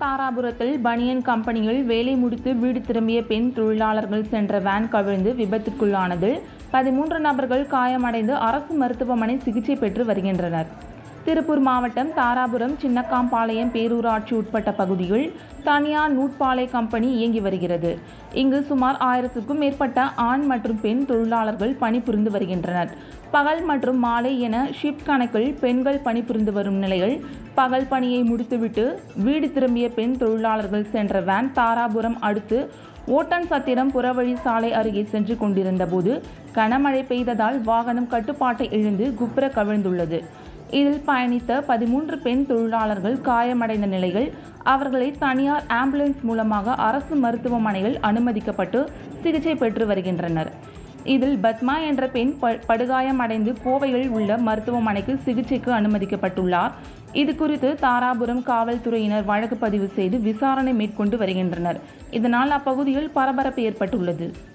தாராபுரத்தில் பனியன் கம்பெனியில் வேலை முடித்து வீடு திரும்பிய பெண் தொழிலாளர்கள் சென்ற வேன் கவிழ்ந்து விபத்துக்குள்ளானதில் பதிமூன்று நபர்கள் காயமடைந்து அரசு மருத்துவமனை சிகிச்சை பெற்று வருகின்றனர். திருப்பூர் மாவட்டம் தாராபுரம் சின்னக்காம்பாளையம் பேரூராட்சி உட்பட்ட பகுதியில் தனியார் நூட்பாலை கம்பெனி இயங்கி வருகிறது. இங்கு சுமார் ஆயிரத்துக்கும் மேற்பட்ட ஆண் மற்றும் பெண் தொழிலாளர்கள் பணிபுரிந்து வருகின்றனர். பகல் மற்றும் மாலை என ஷிப்ட் கணக்கில் பெண்கள் பணிபுரிந்து வரும் நிலையில் பகல் பணியை முடித்துவிட்டு வீடு திரும்பிய பெண் தொழிலாளர்கள் சென்ற வேன் தாராபுரம் அடுத்து ஓட்டன் சத்திரம் புறவழி சாலை அருகே சென்று கொண்டிருந்தபோது கனமழை பெய்ததால் வாகனம் கட்டுப்பாட்டை இழந்து குப்புற கவிழ்ந்துள்ளது. இதில் பயணித்த பதிமூன்று பெண் தொழிலாளர்கள் காயமடைந்த நிலையில் அவர்களை தனியார் ஆம்புலன்ஸ் மூலமாக அரசு மருத்துவமனையில் அனுமதிக்கப்பட்டு சிகிச்சை பெற்று வருகின்றனர். இதில் பத்மா என்ற பெண் ப- படுகாயமடைந்து கோவையில் உள்ள மருத்துவமனைக்கு சிகிச்சைக்கு அனுமதிக்கப்பட்டுள்ளார். இது குறித்து தாராபுரம் காவல்துறையினர் வழக்கு பதிவு செய்து விசாரணை மேற்கொண்டு வருகின்றனர். இதனால் அப்பகுதியில் பரபரப்பு ஏற்பட்டுள்ளது.